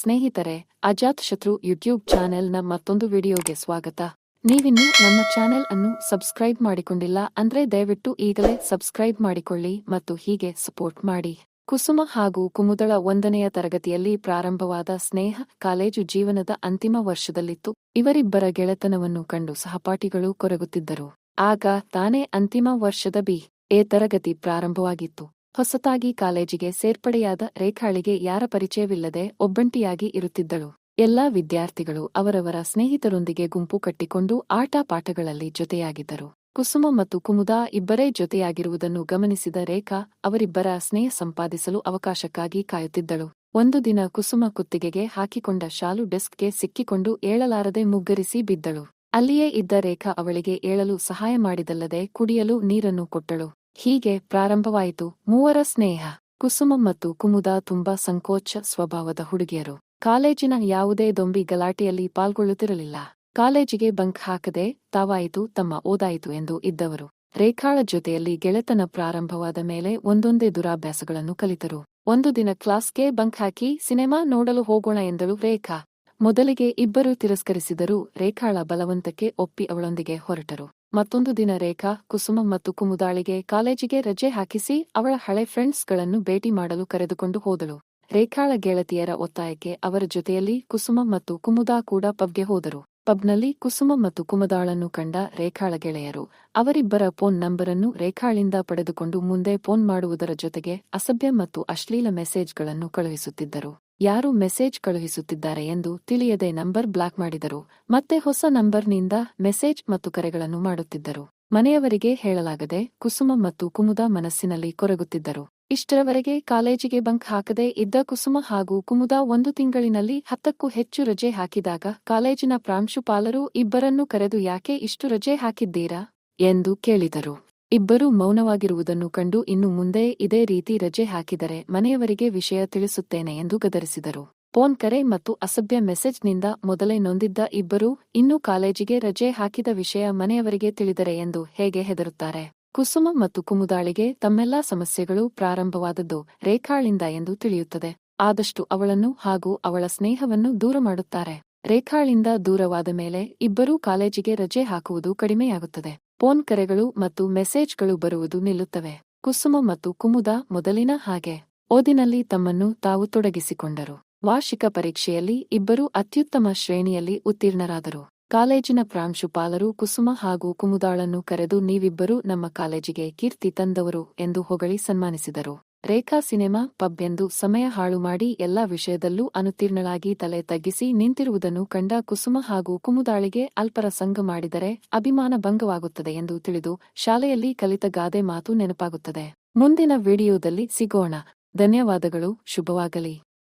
ಸ್ನೇಹಿತರೆ, ಅಜಾತ್ ಶತ್ರು ಯೂಟ್ಯೂಬ್ ಚಾನೆಲ್ನ ಮತ್ತೊಂದು ವಿಡಿಯೋಗೆ ಸ್ವಾಗತ. ನೀವಿನ್ನೂ ನಮ್ಮ ಚಾನೆಲ್ ಅನ್ನು ಸಬ್ಸ್ಕ್ರೈಬ್ ಮಾಡಿಕೊಂಡಿಲ್ಲ ಅಂದ್ರೆ ದಯವಿಟ್ಟು ಈಗಲೇ ಸಬ್ಸ್ಕ್ರೈಬ್ ಮಾಡಿಕೊಳ್ಳಿ ಮತ್ತು ಹೀಗೆ ಸಪೋರ್ಟ್ ಮಾಡಿ. ಕುಸುಮ ಹಾಗೂ ಕುಮುದಳ ಒಂದನೆಯ ತರಗತಿಯಲ್ಲಿ ಪ್ರಾರಂಭವಾದ ಸ್ನೇಹ ಕಾಲೇಜು ಜೀವನದ ಅಂತಿಮ ವರ್ಷದಲ್ಲಿತ್ತು. ಇವರಿಬ್ಬರ ಗೆಳೆತನವನ್ನು ಕಂಡು ಸಹಪಾಠಿಗಳು ಕೊರಗುತ್ತಿದ್ದರು. ಆಗ ತಾನೇ ಅಂತಿಮ ವರ್ಷದ ಬಿ ಎ ತರಗತಿ ಪ್ರಾರಂಭವಾಗಿತ್ತು. ಹೊಸತಾಗಿ ಕಾಲೇಜಿಗೆ ಸೇರ್ಪಡೆಯಾದ ರೇಖಾಳಿಗೆ ಯಾರ ಪರಿಚಯವಿಲ್ಲದೆ ಒಬ್ಬಂಟಿಯಾಗಿ ಇರುತ್ತಿದ್ದಳು. ಎಲ್ಲಾ ವಿದ್ಯಾರ್ಥಿಗಳು ಅವರವರ ಸ್ನೇಹಿತರೊಂದಿಗೆ ಗುಂಪು ಕಟ್ಟಿಕೊಂಡು ಆಟ ಪಾಠಗಳಲ್ಲಿ ಜೊತೆಯಾಗಿದ್ದರು. ಕುಸುಮ ಮತ್ತು ಕುಮುದಾ ಇಬ್ಬರೇ ಜೊತೆಯಾಗಿರುವುದನ್ನು ಗಮನಿಸಿದ ರೇಖಾ ಅವರಿಬ್ಬರ ಸ್ನೇಹ ಸಂಪಾದಿಸಲು ಅವಕಾಶಕ್ಕಾಗಿ ಕಾಯುತ್ತಿದ್ದಳು. ಒಂದು ದಿನ ಕುಸುಮ ಕುತ್ತಿಗೆಗೆ ಹಾಕಿಕೊಂಡ ಶಾಲು ಡೆಸ್ಕ್ಗೆ ಸಿಕ್ಕಿಕೊಂಡು ಏಳಲಾರದೆ ಮುಗ್ಗರಿಸಿ ಬಿದ್ದಳು. ಅಲ್ಲಿಯೇ ಇದ್ದ ರೇಖಾ ಅವಳಿಗೆ ಏಳಲು ಸಹಾಯ ಮಾಡಿದಲ್ಲದೆ ಕುಡಿಯಲು ನೀರನ್ನು ಕೊಟ್ಟಳು. ಹೀಗೆ ಪ್ರಾರಂಭವಾಯಿತು. ಮೂವರ ಸ್ನೇಹ, ಕುಸುಮ ಮತ್ತು ಕುಮುದ ತುಂಬಾ ಸಂಕೋಚ ಸ್ವಭಾವದ ಹುಡುಗಿಯರು. ಕಾಲೇಜಿನ ಯಾವುದೇ ದೊಂಬಿ ಗಲಾಟೆಯಲ್ಲಿ ಪಾಲ್ಗೊಳ್ಳುತ್ತಿರಲಿಲ್ಲ. ಕಾಲೇಜಿಗೆ ಬಂಕ್ ಹಾಕದೆ ತಾವಾಯಿತು, ತಮ್ಮ ಓದಾಯಿತು ಎಂದು ಇದ್ದವರು. ರೇಖಾಳ ಜೊತೆಯಲ್ಲಿ ಗೆಳೆತನ ಪ್ರಾರಂಭವಾದ ಮೇಲೆ ಒಂದೊಂದೇ ದುರಾಭ್ಯಾಸಗಳನ್ನು ಕಲಿತರು. ಒಂದು ದಿನ ಕ್ಲಾಸ್ಗೆ ಬಂಕ್ ಹಾಕಿ, ಸಿನೆಮಾ ನೋಡಲು ಹೋಗೋಣ ಎಂದಳು ರೇಖಾ. ಮೊದಲಿಗೆ ಇಬ್ಬರು ತಿರಸ್ಕರಿಸಿದರೂ ರೇಖಾಳ ಬಲವಂತಕ್ಕೆ ಒಪ್ಪಿ ಅವಳೊಂದಿಗೆ ಹೊರಟರು. ಮತ್ತೊಂದು ದಿನ ರೇಖಾ, ಕುಸುಮ ಮತ್ತು ಕುಮುದಾಳಿಗೆ ಕಾಲೇಜಿಗೆ ರಜೆ ಹಾಕಿಸಿ ಅವಳ ಹಳೆ ಫ್ರೆಂಡ್ಸ್ಗಳನ್ನು ಭೇಟಿ ಮಾಡಲು ಕರೆದುಕೊಂಡು ಹೋದಳು. ರೇಖಾಳ ಗೆಳತಿಯರ ಒತ್ತಾಯಕ್ಕೆ ಅವರ ಜೊತೆಯಲ್ಲಿ ಕುಸುಮ ಮತ್ತು ಕುಮುದಾ ಕೂಡ ಪಬ್ಗೆ ಹೋದರು. ಪಬ್ನಲ್ಲಿ ಕುಸುಮ ಮತ್ತು ಕುಮುದಾಳನ್ನು ಕಂಡ ರೇಖಾಳ ಗೆಳೆಯರು, ಅವರಿಬ್ಬರ ಫೋನ್ ನಂಬರನ್ನು ರೇಖಾಳಿಂದ ಪಡೆದುಕೊಂಡು ಮುಂದೆ ಫೋನ್ ಮಾಡುವುದರ ಜೊತೆಗೆ ಅಸಭ್ಯ ಮತ್ತು ಅಶ್ಲೀಲ ಮೆಸೇಜ್ಗಳನ್ನು ಕಳುಹಿಸುತ್ತಿದ್ದರು. ಯಾರು ಮೆಸೇಜ್ ಕಳುಹಿಸುತ್ತಿದ್ದಾರೆ ಎಂದು ತಿಳಿಯದೆ ನಂಬರ್ ಬ್ಲಾಕ್ ಮಾಡಿದರು. ಮತ್ತೆ ಹೊಸ ನಂಬರ್ನಿಂದ ಮೆಸೇಜ್ ಮತ್ತು ಕರೆಗಳನ್ನು ಮಾಡುತ್ತಿದ್ದರು. ಮನೆಯವರಿಗೆ ಹೇಳಲಾಗದೆ ಕುಸುಮ ಮತ್ತು ಕುಮುದ ಮನಸ್ಸಿನಲ್ಲಿ ಕೊರಗುತ್ತಿದ್ದರು. ಇಷ್ಟರವರೆಗೆ ಕಾಲೇಜಿಗೆ ಬಂಕ್ ಹಾಕದೆ ಇದ್ದ ಕುಸುಮ ಹಾಗೂ ಕುಮುದ ಒಂದು ತಿಂಗಳಿನಲ್ಲಿ ಹತ್ತಕ್ಕೂ ಹೆಚ್ಚು ರಜೆ ಹಾಕಿದಾಗ ಕಾಲೇಜಿನ ಪ್ರಾಂಶುಪಾಲರು ಇಬ್ಬರನ್ನು ಕರೆದು ಯಾಕೆ ಇಷ್ಟು ರಜೆ ಹಾಕಿದ್ದೀರಾ? ಎಂದು ಕೇಳಿದರು. ಇಬ್ಬರೂ ಮೌನವಾಗಿರುವುದನ್ನು ಕಂಡು ಇನ್ನು ಮುಂದೆ ಇದೇ ರೀತಿ ರಜೆ ಹಾಕಿದರೆ ಮನೆಯವರಿಗೆ ವಿಷಯ ತಿಳಿಸುತ್ತೇನೆ ಎಂದು ಗದರಿಸಿದರು. ಫೋನ್ ಕರೆ ಮತ್ತು ಅಸಭ್ಯ ಮೆಸೇಜ್ನಿಂದ ಮೊದಲೇ ನೊಂದಿದ್ದ ಇಬ್ಬರೂ ಇನ್ನೂ ಕಾಲೇಜಿಗೆ ರಜೆ ಹಾಕಿದ ವಿಷಯ ಮನೆಯವರಿಗೆ ತಿಳಿದರೆ ಎಂದು ಹೇಗೆ ಹೆದರುತ್ತಾರೆ? ಕುಸುಮ ಮತ್ತು ಕುಮುದಾಳಿಗೆ ತಮ್ಮೆಲ್ಲಾ ಸಮಸ್ಯೆಗಳು ಪ್ರಾರಂಭವಾದದ್ದು ರೇಖಾಳಿಂದ ಎಂದು ತಿಳಿಯುತ್ತದೆ. ಆದಷ್ಟು ಅವಳನ್ನು ಹಾಗೂ ಅವಳ ಸ್ನೇಹವನ್ನು ದೂರ ಮಾಡುತ್ತಾರೆ. ರೇಖಾಳಿಂದ ದೂರವಾದ ಮೇಲೆ ಇಬ್ಬರೂ ಕಾಲೇಜಿಗೆ ರಜೆ ಹಾಕುವುದು ಕಡಿಮೆಯಾಗುತ್ತದೆ. ಫೋನ್ ಕರೆಗಳು ಮತ್ತು ಮೆಸೇಜ್ಗಳು ಬರುವುದು ನಿಲ್ಲುತ್ತವೆ. ಕುಸುಮ ಮತ್ತು ಕುಮುದ ಮೊದಲಿನ ಹಾಗೆ. ಓದಿನಲ್ಲಿ ತಮ್ಮನ್ನು ತಾವು ತೊಡಗಿಸಿಕೊಂಡರು. ವಾರ್ಷಿಕ ಪರೀಕ್ಷೆಯಲ್ಲಿ ಇಬ್ಬರೂ ಅತ್ಯುತ್ತಮ ಶ್ರೇಣಿಯಲ್ಲಿ ಉತ್ತೀರ್ಣರಾದರು. ಕಾಲೇಜಿನ ಪ್ರಾಂಶುಪಾಲರು ಕುಸುಮ ಹಾಗೂ ಕುಮುದಾಳನ್ನು ಕರೆದು ನೀವಿಬ್ಬರೂ ನಮ್ಮ ಕಾಲೇಜಿಗೆ ಕೀರ್ತಿ ತಂದವರು ಎಂದು ಹೊಗಳಿ ಸನ್ಮಾನಿಸಿದರು. ರೇಖಾ ಸಿನಿಮಾ ಪಬ್ ಎಂದು ಸಮಯ ಹಾಳು ಮಾಡಿ ಎಲ್ಲಾ ವಿಷಯದಲ್ಲೂ ಅನುತ್ತೀರ್ಣಳಾಗಿ ತಲೆ ತಗ್ಗಿಸಿ ನಿಂತಿರುವುದನ್ನು ಕಂಡ ಕುಸುಮ ಹಾಗೂ ಕುಮುದಾಳಿಗೆ ಅಲ್ಪರ ಸಂಘ ಮಾಡಿದರೆ ಅಭಿಮಾನ ಭಂಗವಾಗುತ್ತದೆ ಎಂದು ತಿಳಿದು ಶಾಲೆಯಲ್ಲಿ ಕಲಿತ ಗಾದೆ ಮಾತು ನೆನಪಾಗುತ್ತದೆ. ಮುಂದಿನ ವಿಡಿಯೋದಲ್ಲಿ ಸಿಗೋಣ. ಧನ್ಯವಾದಗಳು. ಶುಭವಾಗಲಿ.